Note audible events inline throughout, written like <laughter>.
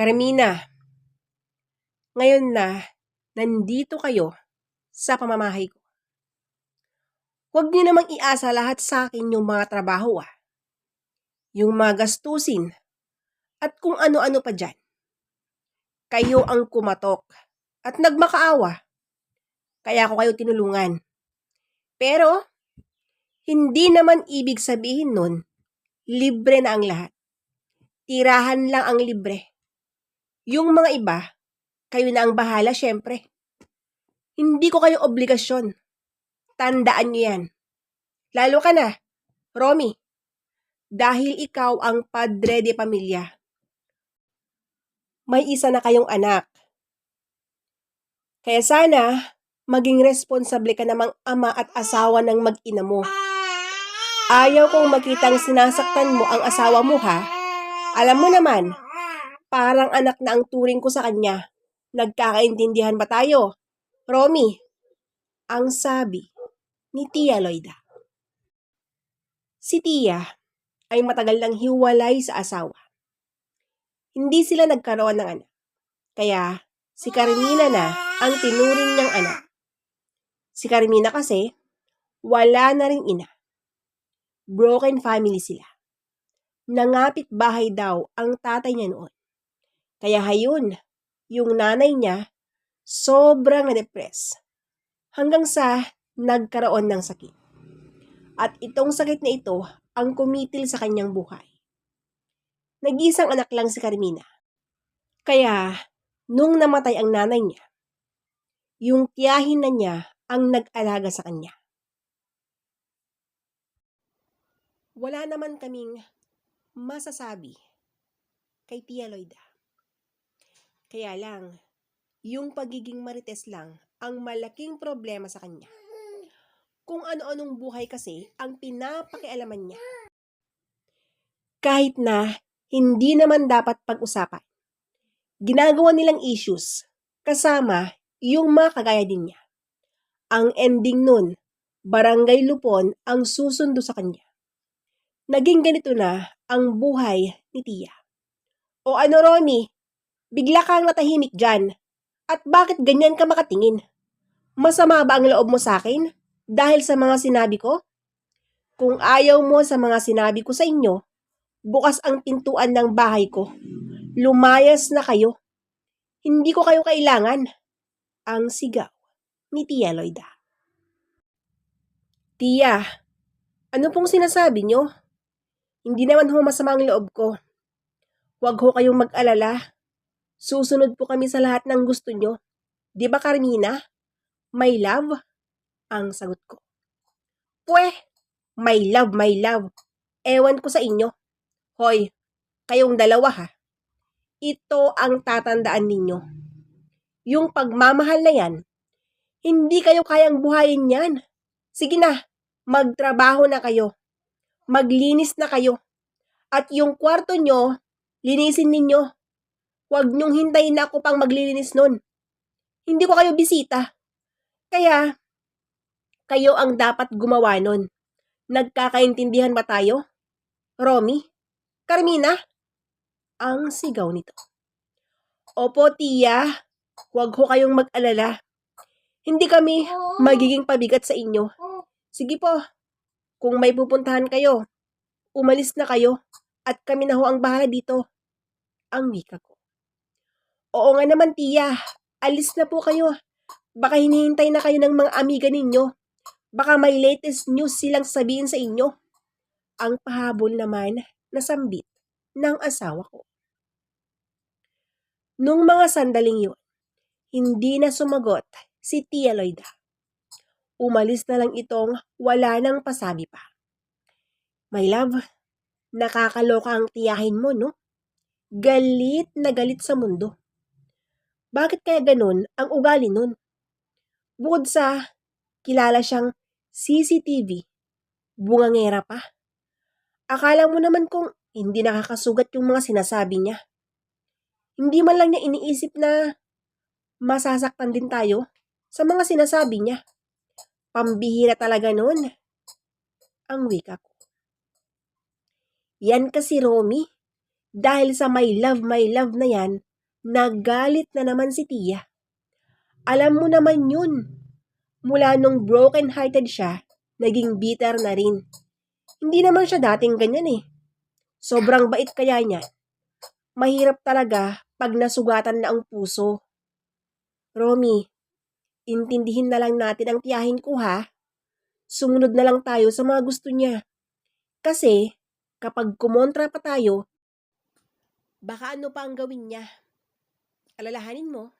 Carmina, ngayon na nandito kayo sa pamamahay ko. Huwag niyo namang iasa lahat sa akin yung mga trabaho ah. Yung mga gastusin at kung ano-ano pa dyan. Kayo ang kumatok at nagmakaawa. Kaya ako kayo tinulungan. Pero, hindi naman ibig sabihin nun, libre na ang lahat. Tirahan lang ang libre. Yung mga iba, kayo na ang bahala syempre. Hindi ko kayo obligasyon. Tandaan niyo yan. Lalo ka na, Romy. Dahil ikaw ang padre de pamilya. May isa na kayong anak. Kaya sana, maging responsable ka namang ama at asawa ng mag-ina mo. Ayaw kong makitang sinasaktan mo ang asawa mo ha. Alam mo naman, parang anak na ang turing ko sa kanya. Nagkakaintindihan ba tayo? Romy, ang sabi ni Tia Loida. Si Tia ay matagal nang hiwalay sa asawa. Hindi sila nagkaroon ng anak. Kaya si Carmina na ang tinuring niyang anak. Si Carmina kasi, wala na ring ina. Broken family sila. Nangapit bahay daw ang tatay niya noon. Kaya hayun, yung nanay niya, sobrang na-depress. Hanggang sa nagkaroon ng sakit. At itong sakit na ito ang kumitil sa kanyang buhay. Nag-isang anak lang si Carmina. Kaya, nung namatay ang nanay niya, yung tiyahin na niya ang nag-alaga sa kanya. Wala naman kaming masasabi kay Tia Loida. Kaya lang, yung pagiging marites lang ang malaking problema sa kanya. Kung ano-anong buhay kasi ang pinapakialaman niya. Kahit na hindi naman dapat pag-usapan. Ginagawa nilang issues kasama yung mga kagaya din niya. Ang ending nun, barangay lupon ang susundo sa kanya. Naging ganito na ang buhay ni Tia. O ano Ronnie, bigla kang natahimik dyan. At bakit ganyan ka makatingin? Masama ba ang loob mo sa akin dahil sa mga sinabi ko? Kung ayaw mo sa mga sinabi ko sa inyo, bukas ang pintuan ng bahay ko. Lumayas na kayo. Hindi ko kayo kailangan. Ang sigaw ni Tia Loida. Tia, ano pong sinasabi nyo? Hindi naman ho masama ang loob ko. Huwag ho kayong mag-alala. Susunod po kami sa lahat ng gusto nyo. Di ba, Carmina? My love? Ang sagot ko. Pwe, my love, my love. Ewan ko sa inyo. Hoy, kayong dalawa ha. Ito ang tatandaan ninyo. Yung pagmamahal na yan, hindi kayo kayang buhayin yan. Sige na, magtrabaho na kayo. Maglinis na kayo. At yung kwarto nyo, linisin ninyo. Huwag nyong hintayin ako pang maglilinis nun. Hindi ko kayo bisita. Kaya, kayo ang dapat gumawa nun. Nagkakaintindihan ba tayo? Romy? Carmina? Ang sigaw nito. Opo, tiya. Huwag ho kayong mag-alala. Hindi kami magiging pabigat sa inyo. Sige po, kung may pupuntahan kayo, umalis na kayo at kami na ho ang bahala dito. Ang wika ko. Oo nga naman, tiya. Alis na po kayo. Baka hinihintay na kayo ng mga amiga ninyo. Baka may latest news silang sabihin sa inyo. Ang pahabol naman na sambit ng asawa ko. Nung mga sandaling yun, hindi na sumagot si Tia Loida. Umalis na lang itong wala nang pasabi pa. My love, nakakaloka ang tiyahin mo, no? Galit na galit sa mundo. Bakit kaya ganun ang ugali nun? Bukod sa kilala siyang CCTV, bungangera pa. Akala mo naman kung hindi nakakasugat yung mga sinasabi niya. Hindi man lang niya iniisip na masasaktan din tayo sa mga sinasabi niya. Pambihira talaga noon. Ang wika ko. Yan kasi Romy. Dahil sa my love, my love na yan, Nagalit na naman si Tia. Alam mo naman yun. Mula nung broken-hearted siya, naging bitter na rin. Hindi naman siya dating ganyan eh. Sobrang bait kaya niya. Mahirap talaga pag nasugatan na ang puso. Romy, intindihin na lang natin ang tiyahin ko ha. Sumunod na lang tayo sa mga gusto niya. Kasi, kapag kumontra pa tayo, baka ano pa ang gawin niya. Alalahanin mo,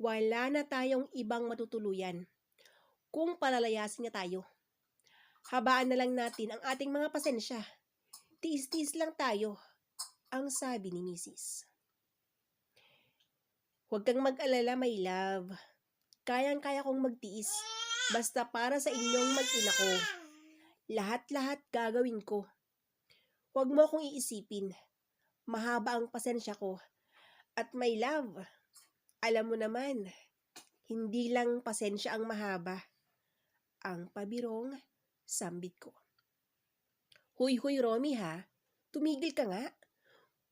wala na tayong ibang matutuluyan kung palalayasin niya tayo. Habaan na lang natin ang ating mga pasensya. Tiis-tiis lang tayo, ang sabi ni Mrs. Huwag kang mag-alala, my love. Kayang-kaya kong magtiis. Basta para sa inyong mag-ina ko. Lahat-lahat gagawin ko. Huwag mo akong iisipin. Mahaba ang pasensya ko. At my love, alam mo naman, hindi lang pasensya ang mahaba. Ang pabirong sambit ko. Huy, huy, Romy ha. Tumigil ka nga.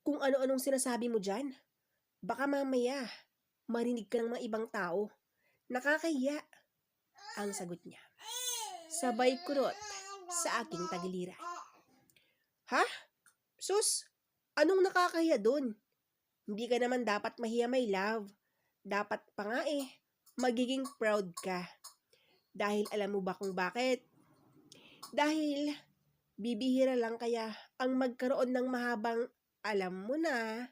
Kung ano-anong sinasabi mo dyan. Baka mamaya, marinig ka ng mga ibang tao. Nakakahiya. Ang sagot niya. Sabay kurot sa aking tagilira. Ha? Sus, anong nakakahiya doon? Hindi ka naman dapat mahiya, my love. Dapat pa nga eh, magiging proud ka. Dahil alam mo ba kung bakit? Dahil bibihira lang kaya ang magkaroon ng mahabang alam mo na.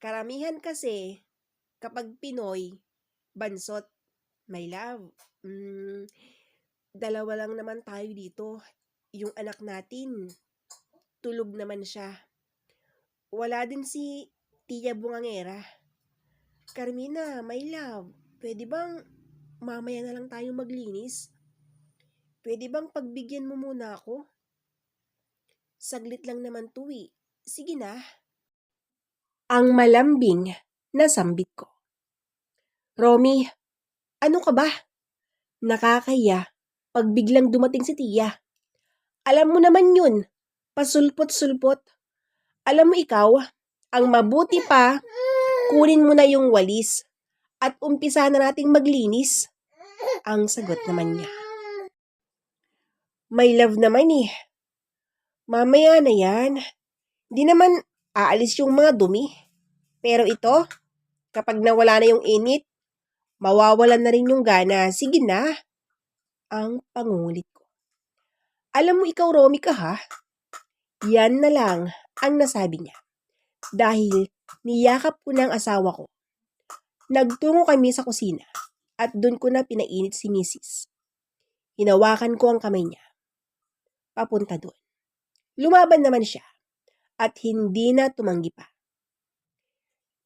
Karamihan kasi kapag Pinoy, bansot, my love. Mm, dalawa lang naman tayo dito. Yung anak natin, tulog naman siya. Wala din si Tia Bungangera. Carmina, my love, pwede bang mamaya na lang tayo maglinis? Pwede bang pagbigyan mo muna ako? Saglit lang naman eh. Sige na. Ang malambing na sambit ko. Romy, ano ka ba? Nakakaya pag biglang dumating si Tia. Alam mo naman yun, pasulpot-sulpot. Alam mo ikaw, ang mabuti pa, kunin mo na yung walis at umpisa na nating maglinis. Ang sagot naman niya. May love naman eh. Mamaya na yan. Di naman aalis yung mga dumi. Pero ito, kapag nawala na yung init, mawawalan na rin yung gana. Sige na. Ang pangungulit ko. Alam mo ikaw, Romy ka ha? Yan na lang ang nasabi niya. Dahil niyakap ko ng asawa ko. Nagtungo kami sa kusina at doon ko na pinainit si Mrs. Hinawakan ko ang kamay niya. Papunta doon. Lumaban naman siya at hindi na tumanggi pa.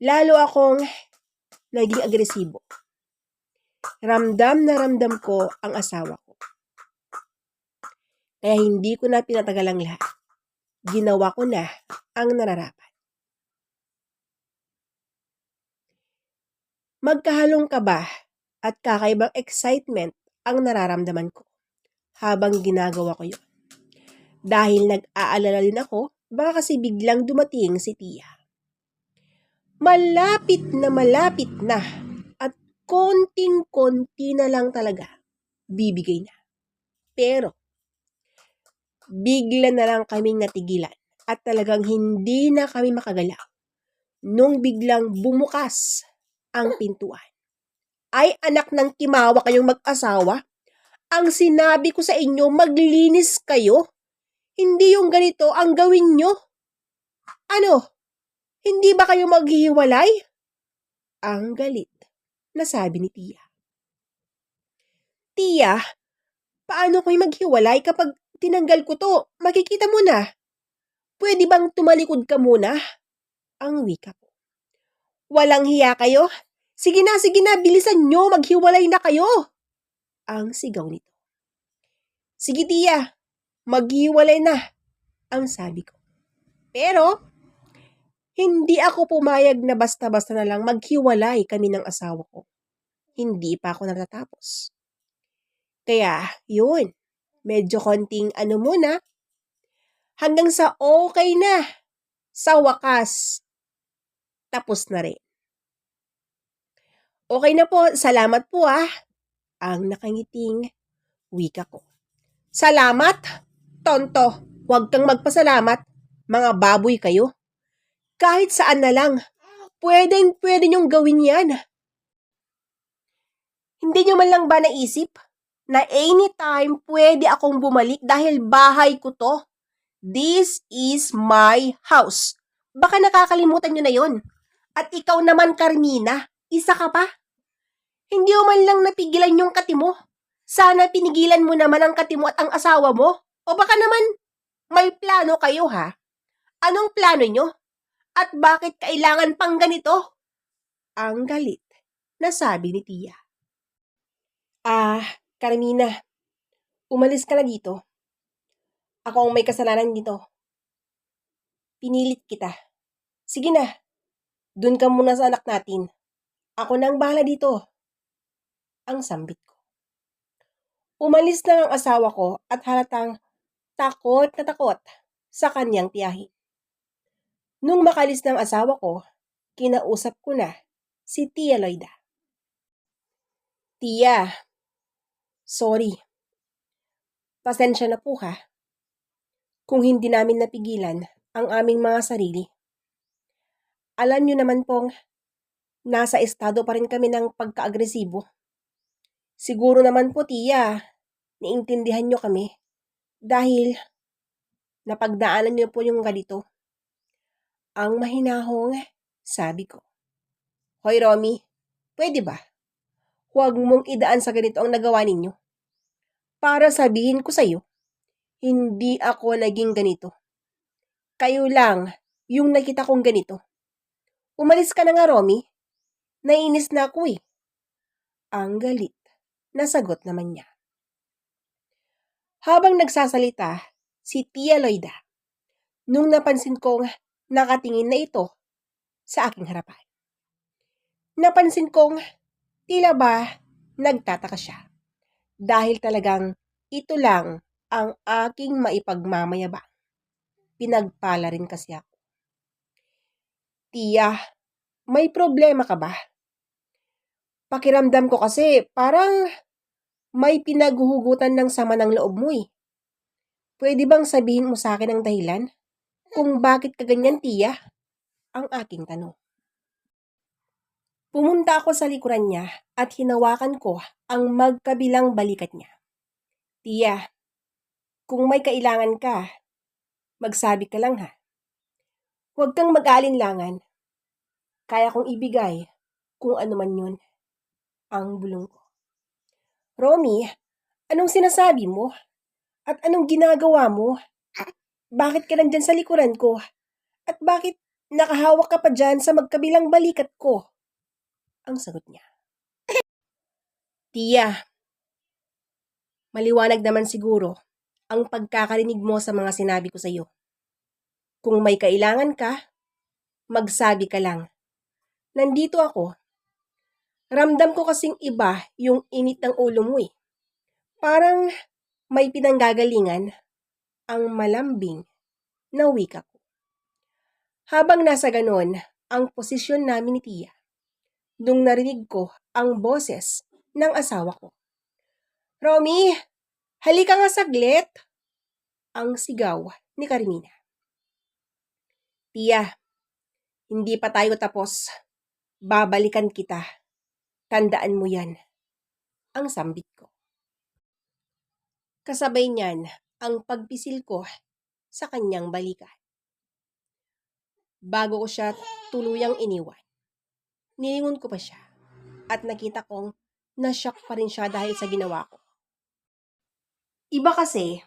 Lalo akong naging agresibo. Ramdam na ramdam ko ang asawa ko. Kaya hindi ko na pinatagal ang lahat. Ginawa ko na ang nararapat. Magkahalong kaba at kakaibang excitement ang nararamdaman ko habang ginagawa ko yun. Dahil nag-aalala din ako, baka kasi biglang dumating si Tia. Malapit na malapit na at konting-konti na lang talaga bibigay na. Pero, bigla na lang kaming natigilan at talagang hindi na kami makagalaw nung biglang bumukas ang pintuan. Ay anak ng kimawa kayong mag-asawa, ang sinabi ko sa inyo maglinis kayo. Hindi yung ganito ang gawin nyo. Ano? Hindi ba kayo maghihiwalay? Ang galit na sabi ni Tia. Tia, paano kayo maghiwalay kapag tinanggal ko to? Makikita mo na. Pwede bang tumalikod ka muna? Ang wika ko. Walang hiya kayo? Sige na, sige na, bilisan nyo, maghiwalay na kayo. Ang sigaw nito. Sige tiya, maghiwalay na, ang sabi ko. Pero, hindi ako pumayag na basta-basta na lang maghiwalay kami ng asawa ko. Hindi pa ako natatapos. Kaya, yun, medyo konting ano muna, hanggang sa okay na, sa wakas, tapos na rin. Okay na po, salamat po ah. Ang nakangiting wika ko. Salamat? Tonto, huwag kang magpasalamat. Mga baboy kayo. Kahit saan na lang, pwedeng pwede niyong gawin yan. Hindi niyo man lang ba naisip na anytime pwede akong bumalik dahil bahay ko to? This is my house. Baka nakakalimutan niyo na yon. At ikaw naman, Carmina, isa ka pa. Hindi mo man lang napigilan yung kati mo. Sana pinigilan mo naman ang kati mo at ang asawa mo. O baka naman, may plano kayo ha? Anong plano nyo? At bakit kailangan pang ganito? Ang galit na sabi ni Tia. Ah, Carmina, umalis ka na dito. Ako ang may kasalanan dito. Pinilit kita. Sige na, dun ka muna sa anak natin. Ako nang bahala dito. Ang sambit ko. Umalis na ang asawa ko at halatang takot na takot sa kanyang tiyahin. Nung makalis ng asawa ko, kinausap ko na si Tia Loida. Tia, sorry. Pasensya na po ha. Kung hindi namin napigilan ang aming mga sarili. Alam niyo naman pong nasa estado pa rin kami ng pagka-agresibo. Siguro naman po, Tia, niintindihan niyo kami dahil napagdaanan niyo po yung ganito. Ang mahinahong, sabi ko. Hoy, Romy, pwede ba? Huwag mong idaan sa ganito ang nagawa ninyo. Para sabihin ko sa'yo, hindi ako naging ganito. Kayo lang yung nakita kong ganito. Umalis ka na nga, Romy. Nainis na ako eh. Ang galit. Nasagot naman niya. Habang nagsasalita, si Tia Loida, nung napansin kong nakatingin na ito sa aking harapan. Napansin kong tila ba nagtataka siya dahil talagang ito lang ang aking maipagmamayabang. Pinagpala rin kasi ako. Tia, may problema ka ba? Pakiramdam ko kasi parang may pinaghuhugutan ng sama ng loob mo eh. Pwede bang sabihin mo sa akin ang dahilan? Kung bakit ka ganyan, Tia? Ang aking tanong. Pumunta ako sa likuran niya at hinawakan ko ang magkabilang balikat niya. Tia, kung may kailangan ka, magsabi ka lang ha. Huwag kang mag-alinlangan. Kaya kong ibigay kung ano man yun ang bulong ko. Romy, anong sinasabi mo? At anong ginagawa mo? Bakit ka nandyan sa likuran ko? At bakit nakahawak ka pa dyan sa magkabilang balikat ko? Ang sagot niya. <laughs> Tia, maliwanag naman siguro ang pagkakarinig mo sa mga sinabi ko sa iyo. Kung may kailangan ka, magsabi ka lang. Nandito ako. Ramdam ko kasing iba yung init ng ulo mo eh. Parang may pinanggagalingan ang malambing na wika ko. Habang nasa ganon ang posisyon namin ni Tia, nung narinig ko ang boses ng asawa ko. Romy, halika nga saglit! Ang sigaw ni Carmina. Tia, hindi pa tayo tapos. Babalikan kita. Tandaan mo yan. Ang sambit ko. Kasabay niyan ang pagpisil ko sa kanyang balikan. Bago ko siya tuluyang iniwan, nilingon ko pa siya at nakita kong nashock pa rin siya dahil sa ginawa ko. Iba kasi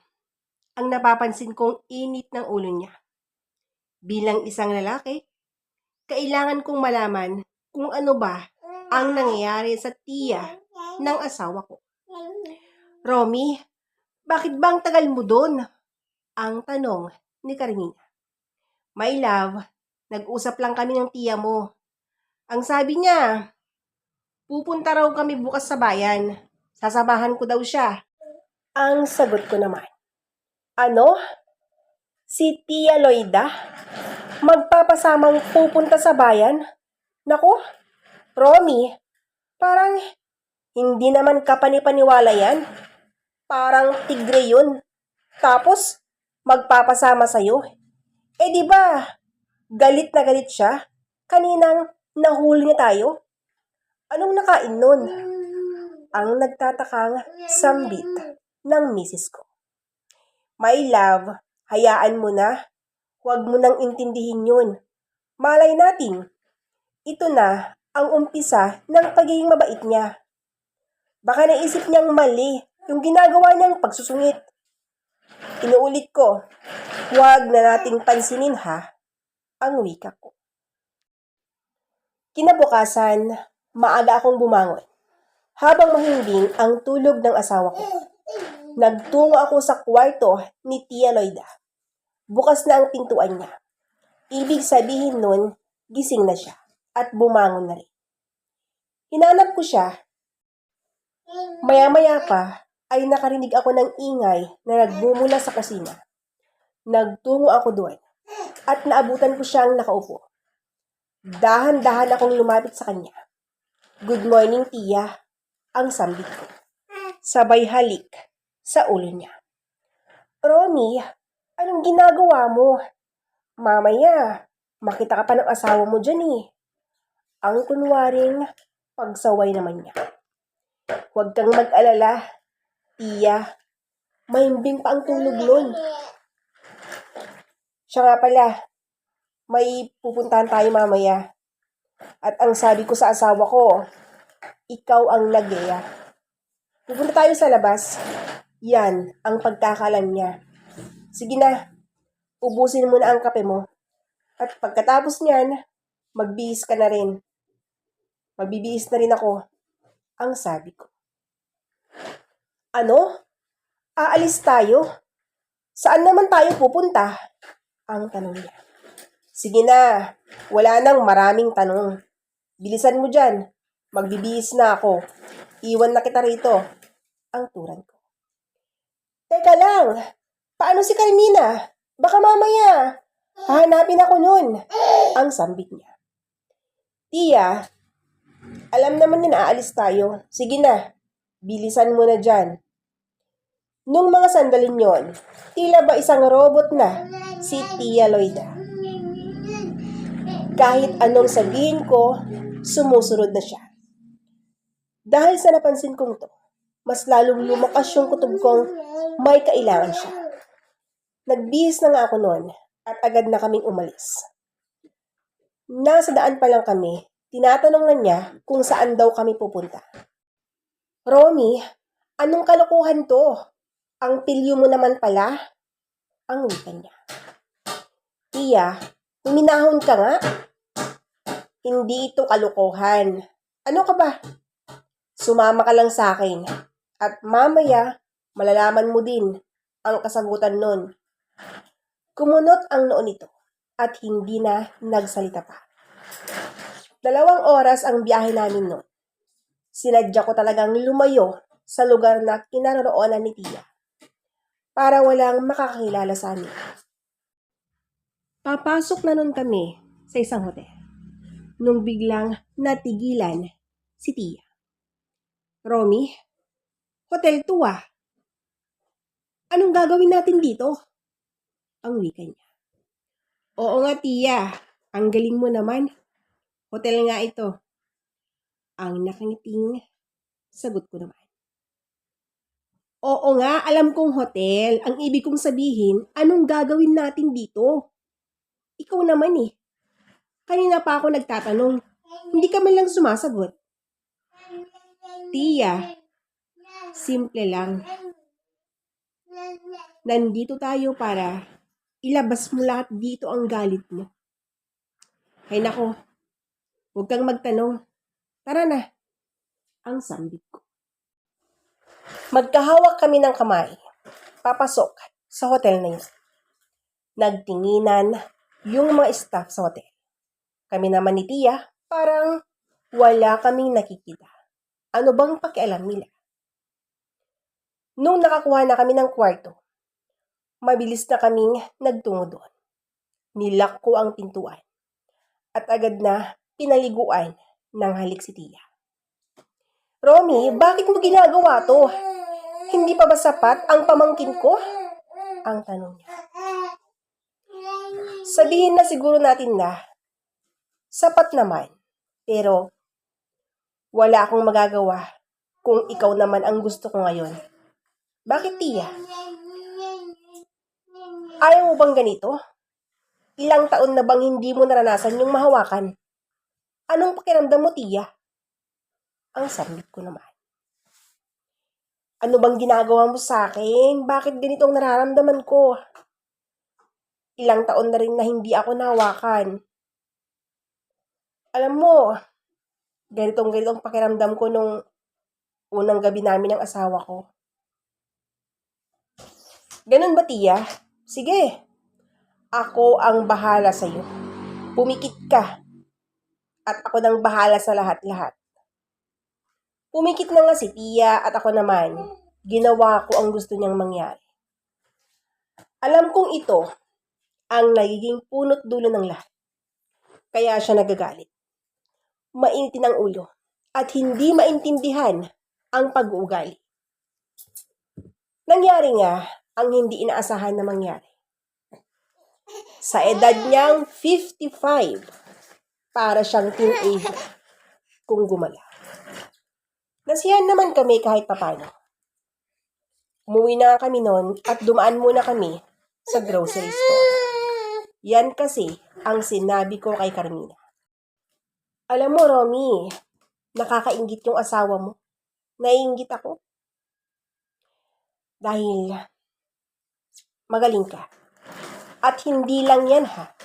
ang napapansin kong init ng ulo niya. Bilang isang lalaki, kailangan kong malaman kung ano ba ang nangyayari sa tiya ng asawa ko. Romy, bakit bang tagal mo doon? Ang tanong ni Carmina. My love, nag-usap lang kami ng tiya mo. Ang sabi niya, pupunta raw kami bukas sa bayan. Sasabahan ko daw siya. Ang sagot ko naman. Ano? Si Tia Loida? Magpapasamang pupunta sa bayan? Naku, Romy, Parang hindi naman kapanipaniwala yan. Parang tigre yun. Tapos, magpapasama sa'yo. Eh di ba, galit na galit siya. Kaninang nahuli niya tayo. Anong nakain nun? Ang nagtatakang sambit ng misis ko. My love, hayaan mo na. Huwag mo nang intindihin yun. Malay natin, ito na ang umpisa ng pagiging mabait niya. Baka naisip niyang mali yung ginagawa niyang pagsusungit. Inuulit ko, huwag na nating pansinin ha, ang wika ko. Kinabukasan, maaga akong bumangon. Habang mahimbing ang tulog ng asawa ko. Nagtungo ako sa kwarto ni Tia Loida. Bukas na ang pintuan niya. Ibig sabihin nun, gising na siya at bumangon na rin. Hinanap ko siya. Maya-maya pa ay nakarinig ako ng ingay na nagbumula sa kusina. Nagtungo ako doon at naabutan ko siyang nakaupo. Dahan-dahan akong lumapit sa kanya. Good morning, Tia. Ang sambit ko. Sabay halik sa ulo niya. Romy, anong ginagawa mo? Mamaya, makita ka pa ng asawa mo dyan eh. Ang kunwaring pagsaway naman niya. Huwag kang mag-alala, Tia. Mahimbing pa ang tulog nun. Siya nga pala, may pupuntahan tayo mamaya. At ang sabi ko sa asawa ko, ikaw ang nagyaya. Pupunta tayo sa labas. Yan ang pagkakalam niya. Sige na, ubusin mo na ang kape mo. At pagkatapos niyan, magbihis ka na rin. Magbibihis na rin ako. Ang sabi ko. Ano? Aalis tayo? Saan naman tayo pupunta? Ang tanong niya. Sige na, wala nang maraming tanong. Bilisan mo dyan. Magbibihis na ako. Iwan na kita rito. Ang turan ko. Teka lang, paano si Carmina? Baka mamaya, hahanapin ako nun. Ang sambit niya. Tia, alam naman na aalis tayo. Sige na, bilisan mo na dyan. Nung mga sandalin yon, tila ba isang robot na si Tia Loida. Kahit anong sabihin ko, sumusunod na siya. Dahil sa napansin kong to, mas lalong lumakas yung kutob kong may kailangan siya. Nagbihis na nga ako noon at agad na kaming umalis. Nasa daan pa lang kami, tinatanong na niya kung saan daw kami pupunta. Romy, anong kalokohan to? Ang pilyo mo naman pala? Ang wika niya. Tia, huminahon ka nga. Hindi ito kalokohan. Ano ka ba? Sumama ka lang sa akin. At mamaya, malalaman mo din ang kasagutan nun. Kumunot ang noo nito at hindi na nagsalita pa. Dalawang oras ang biyahe namin noon. Sinadya ko talagang lumayo sa lugar na kinaroroonan ni Tia para walang makakilala sa amin. Papasok na nun kami sa isang hotel nung biglang natigilan si Tia. Romy, hotel to ah. Anong gagawin natin dito? Ang wika niya. Oo nga, Tia. Ang galing mo naman. Hotel nga ito. Ang nakangiting sagot ko naman. Oo nga, alam kong hotel. Ang ibig kong sabihin, anong gagawin natin dito? Ikaw naman eh. Kanina pa ako nagtatanong. Hindi ka man lang sumasagot. Tia, simple lang. Nandito tayo para ilabas mo lahat dito ang galit mo. Ay nako, huwag kang magtanong. Tara na. Ang sambit ko. Magkahawak kami ng kamay. Papasok sa hotel na yun. Nagtinginan yung mga staff sa hotel. Kami naman ni Tia, parang wala kaming nakikita. Ano bang pakialam nila? Nung nakakuha na kami ng kwarto, mabilis na kaming nagtungo doon. Nilak ko ang pintuan at agad na pinaliguan ng halik si Tia. Romy, bakit mo ginagawa to? Hindi pa ba sapat ang pamangkin ko? Ang tanong niya. Sabihin na siguro natin na, sapat naman. Pero, wala akong magagawa kung ikaw naman ang gusto ko ngayon. Bakit, Tia? Ayaw mo bang ganito? Ilang taon na bang hindi mo naranasan yung mahawakan? Anong pakiramdam mo, Tia? Ang sambit ko naman. Ano bang ginagawa mo sa akin? Bakit ganito ang nararamdaman ko? Ilang taon na rin na hindi ako nahawakan. Alam mo, ganitong ganitong pakiramdam ko nung unang gabi namin ng asawa ko. Ganun ba, Tia? Sige. Ako ang bahala sa'yo. Pumikit ka. At ako nang bahala sa lahat-lahat. Pumikit na nga si Tia at ako naman. Ginawa ko ang gusto niyang mangyari. Alam kong ito ang nagiging punot dulo ng lahat. Kaya siya nagagalit. Mainitin ang ulo at hindi maintindihan ang pag-uugali. Nangyari nga ang hindi inaasahan na mangyari. Sa edad niyang 55, para siyang teenager kung gumala. Nasiyahan naman kami kahit papano. Umuwi na kami noon at dumaan muna kami sa grocery store. Yan kasi ang sinabi ko kay Carmina. Alam mo, Romy, nakakaingit yung asawa mo. Naiingit ako. Dahil magaling ka. At hindi lang yan ha.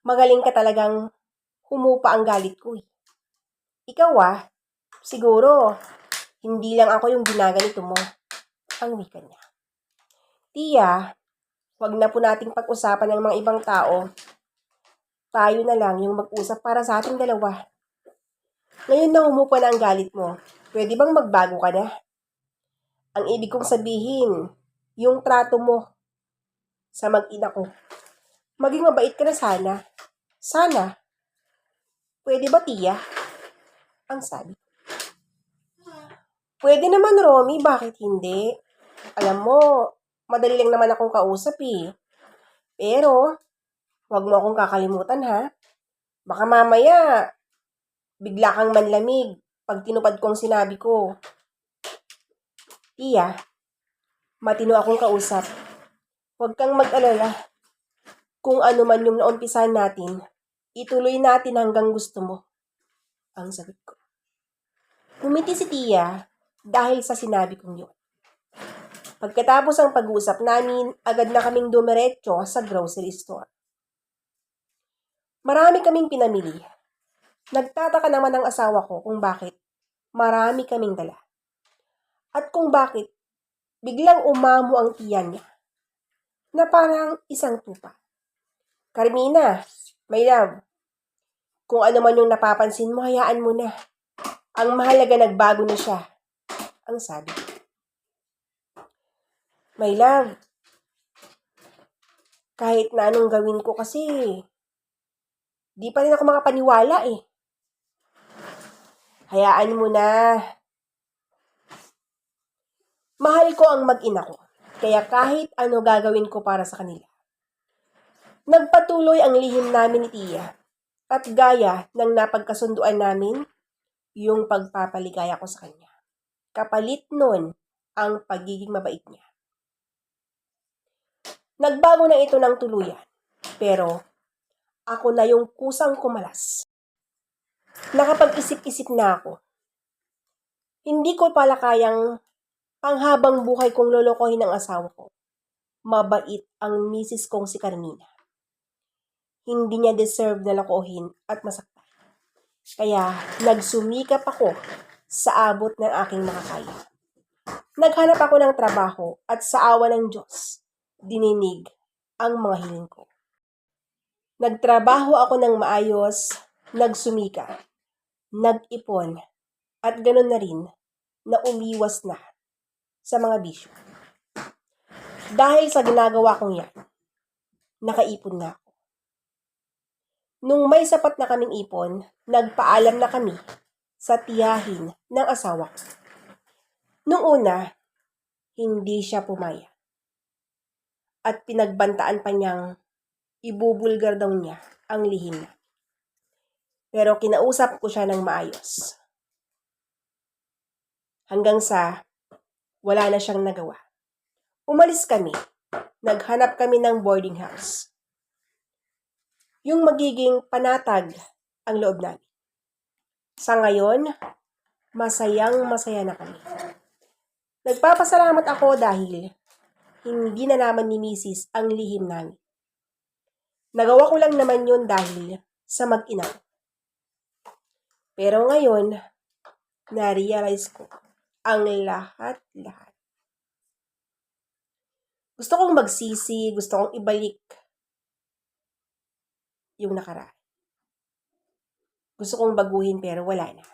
Magaling ka talagang humupa ang galit ko eh. Ikaw ah, siguro, hindi lang ako yung ginaganito mo. Ang wika niya. Tia, wag na po nating pag-usapan ng mga ibang tao. Tayo na lang yung mag-usap para sa ating dalawa. Ngayon na humupa na ang galit mo, pwede bang magbago ka na? Ang ibig kong sabihin, yung trato mo sa mag-ina ko. Maging mabait ka na sana. Sana. Pwede ba, Tia? Ang sabi. Pwede naman, Romy. Bakit hindi? Alam mo, madali lang naman akong kausap eh. Pero, wag mo akong kakalimutan ha. Baka mamaya, bigla kang manlamig pag tinupad kong sinabi ko. Tia, matino akong kausap. Huwag kang mag-alala. Kung ano man yung naumpisahan natin, ituloy natin hanggang gusto mo. Ang sagot ko. Ngumiti si Tia dahil sa sinabi kong yun. Pagkatapos ang pag-uusap namin, agad na kaming dumiretso sa grocery store. Marami kaming pinamili. Nagtataka naman ang asawa ko kung bakit marami kaming dala. At kung bakit biglang umamo ang tiyan niya na parang isang tupa. Carmina, my love, kung ano man yung napapansin mo, hayaan mo na. Ang mahalaga nagbago na siya. Ang sabi. My love, kahit na anong gawin ko kasi, di pa rin ako makapaniwala eh. Hayaan mo na. Mahal ko ang mag-ina ko. Kaya kahit ano gagawin ko para sa kanila. Nagpatuloy ang lihim namin ni Tia. At gaya ng napagkasunduan namin, yung pagpapaligaya ko sa kanya. Kapalit nun ang pagiging mabait niya. Nagbago na ito ng tuluyan. Pero ako na yung kusang kumalas. Nakapag-isip-isip na ako. Hindi ko pala kayang panghabang buhay kong lolokohin ng asawa ko. Mabait ang misis kong si Carmina. Hindi niya deserve na lokohin at masaktan. Kaya nagsumikap ako sa abot ng aking makakaya. Naghanap ako ng trabaho at sa awa ng Diyos, dininig ang mga hiling ko. Nagtrabaho ako ng maayos, nagsumika, nag-ipon, at ganun na rin na umiwas na sa mga bisyo. Dahil sa ginagawa kong yan, nakaipon na ako. Nung may sapat na kaming ipon, nagpaalam na kami sa tiyahin ng asawa ko. Noong una, hindi siya pumaya. At pinagbantaan pa niyang ibubulgar daw niya ang lihim na. Pero kinausap ko siya ng maayos. Hanggang sa wala na siyang nagawa. Umalis kami. Naghanap kami ng boarding house. Yung magiging panatag ang loob namin. Sa ngayon, masayang masaya na kami. Nagpapasalamat ako dahil hindi na naman ni Mrs. ang lihim namin. Nagawa ko lang naman yun dahil sa mag-ina. Pero ngayon, na-realize ko ang lahat-lahat. Gusto kong magsisi, gusto kong ibalik yung nakaraan. Gusto kong baguhin pero wala na.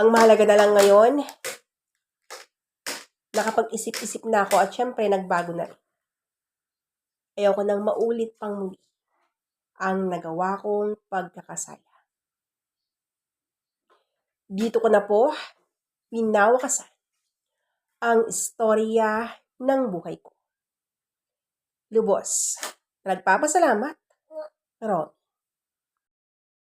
Ang mahalaga na lang ngayon, nakapag-isip-isip na ako at syempre nagbago na rin. Ayoko nang maulit pang muli ang nagawa kong pagkakasala. Dito ko na po pinawakasan ang istorya ng buhay ko. Lubos, nagpapasalamat, Romy.